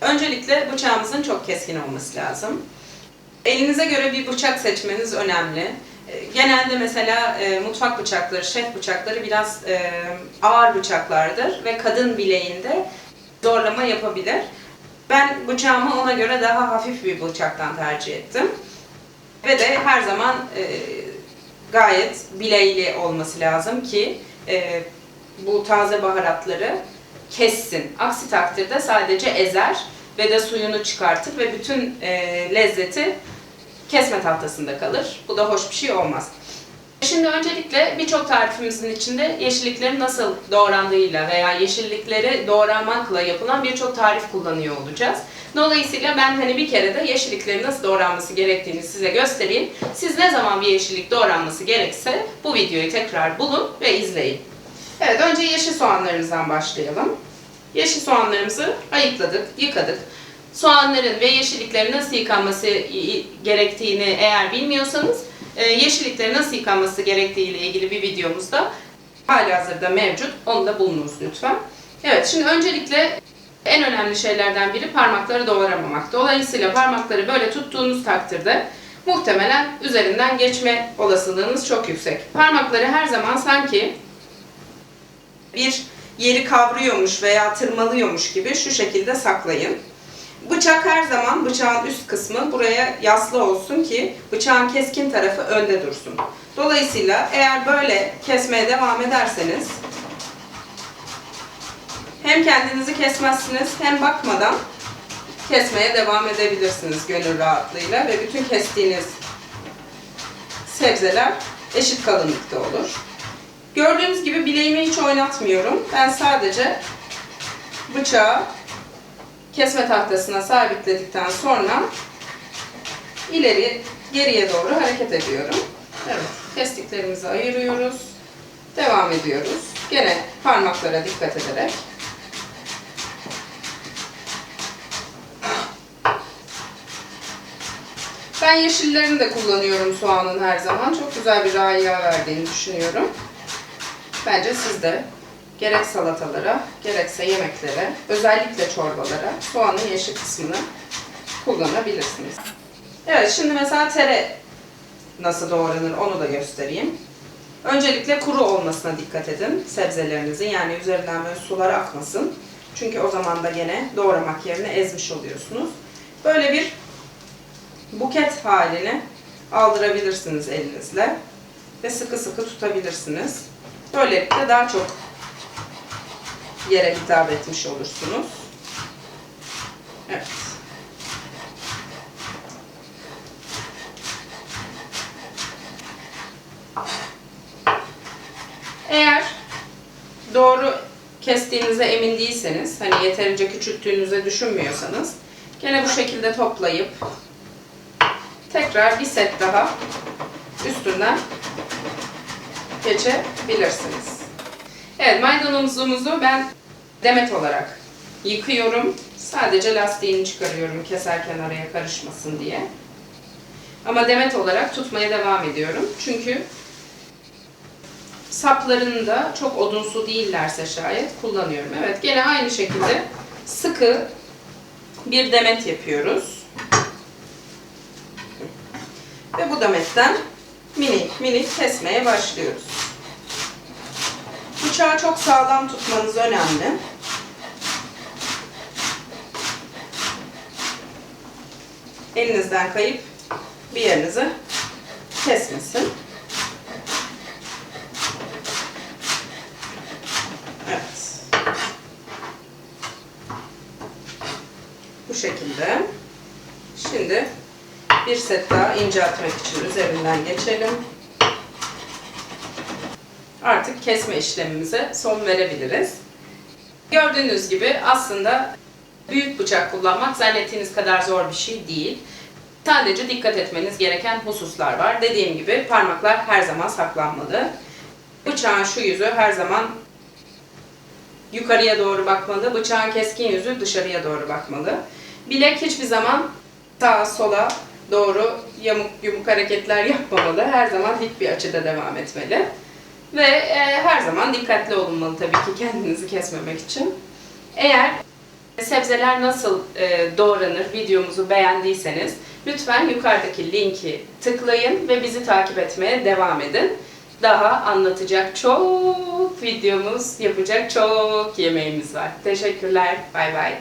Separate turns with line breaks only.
öncelikle bıçağımızın çok keskin olması lazım. Elinize göre bir bıçak seçmeniz önemli. E, Genelde mesela e, mutfak bıçakları, şef bıçakları biraz e, ağır bıçaklardır ve kadın bileğinde zorlama yapabilir. Ben bıçağımı ona göre daha hafif bir bıçaktan tercih ettim. Ve de her zaman e, gayet bileğli olması lazım ki e, bu taze baharatları kessin. Aksi takdirde sadece ezer ve de suyunu çıkartır ve bütün e, lezzeti kesme tahtasında kalır. Bu da hoş bir şey olmaz. Şimdi öncelikle birçok tarifimizin içinde yeşilliklerin nasıl doğrandığıyla veya yeşillikleri doğramakla yapılan birçok tarif kullanıyor olacağız. Dolayısıyla ben hani bir kere de yeşilliklerin nasıl doğranması gerektiğini size göstereyim. Siz ne zaman bir yeşillik doğranması gerekse bu videoyu tekrar bulun ve izleyin. Evet önce yeşil soğanlarımızdan başlayalım. Yeşil soğanlarımızı ayıkladık, yıkadık. Soğanların ve yeşilliklerin nasıl yıkanması gerektiğini eğer bilmiyorsanız e, yeşilliklerin nasıl yıkanması gerektiği ile ilgili bir videomuzda halihazırda mevcut. Onu da bulunuz lütfen. Evet şimdi öncelikle en önemli şeylerden biri parmakları doğramamak. Dolayısıyla parmakları böyle tuttuğunuz takdirde muhtemelen üzerinden geçme olasılığınız çok yüksek. Parmakları her zaman sanki bir yeri kavruyormuş veya tırmalıyormuş gibi şu şekilde saklayın. Bıçak her zaman bıçağın üst kısmı buraya yaslı olsun ki bıçağın keskin tarafı önde dursun. Dolayısıyla eğer böyle kesmeye devam ederseniz hem kendinizi kesmezsiniz hem bakmadan kesmeye devam edebilirsiniz gönül rahatlığıyla ve bütün kestiğiniz sebzeler eşit kalınlıkta olur. Gördüğünüz gibi bileğimi hiç oynatmıyorum. Ben sadece bıçağı kesme tahtasına sabitledikten sonra ileri geriye doğru hareket ediyorum. Evet, kestiklerimizi ayırıyoruz. Devam ediyoruz. Gene parmaklara dikkat ederek. Ben yeşillerini de kullanıyorum soğanın her zaman. Çok güzel bir raiya verdiğini düşünüyorum. Bence siz de gerek salatalara, gerekse yemeklere, özellikle çorbalara soğanın yeşil kısmını kullanabilirsiniz. Evet, şimdi mesela tere nasıl doğranır onu da göstereyim. Öncelikle kuru olmasına dikkat edin sebzelerinizin. Yani üzerinden böyle sular akmasın. Çünkü o zaman da gene doğramak yerine ezmiş oluyorsunuz. Böyle bir buket halini aldırabilirsiniz elinizle. Ve sıkı sıkı tutabilirsiniz. Böylelikle daha çok yere hitap etmiş olursunuz. Evet. Eğer doğru kestiğinize emin değilseniz, hani yeterince küçülttüğünüze düşünmüyorsanız, gene bu şekilde toplayıp tekrar bir set daha üstünden geçebilirsiniz. Evet maydanozumuzu ben demet olarak yıkıyorum. Sadece lastiğini çıkarıyorum keserken araya karışmasın diye. Ama demet olarak tutmaya devam ediyorum. Çünkü saplarında çok odunsu değillerse şayet kullanıyorum. Evet gene aynı şekilde sıkı bir demet yapıyoruz. Ve bu demetten minik minik kesmeye başlıyoruz. Bıçağı çok sağlam tutmanız önemli. Elinizden kayıp bir yerinizi kesmesin. Evet. Bu şekilde. Şimdi bir set daha inceltmek için üzerinden geçelim. Artık kesme işlemimize son verebiliriz. Gördüğünüz gibi aslında büyük bıçak kullanmak zannettiğiniz kadar zor bir şey değil. Sadece dikkat etmeniz gereken hususlar var. Dediğim gibi parmaklar her zaman saklanmalı. Bıçağın şu yüzü her zaman yukarıya doğru bakmalı. Bıçağın keskin yüzü dışarıya doğru bakmalı. Bilek hiçbir zaman sağa sola doğru yamuk yumuk hareketler yapmamalı. Her zaman dik bir açıda devam etmeli. Ve e, her zaman dikkatli olunmalı tabii ki kendinizi kesmemek için. Eğer Sebzeler nasıl e, doğranır videomuzu beğendiyseniz lütfen yukarıdaki linki tıklayın ve bizi takip etmeye devam edin. Daha anlatacak çok videomuz, yapacak çok yemeğimiz var. Teşekkürler. Bay bay.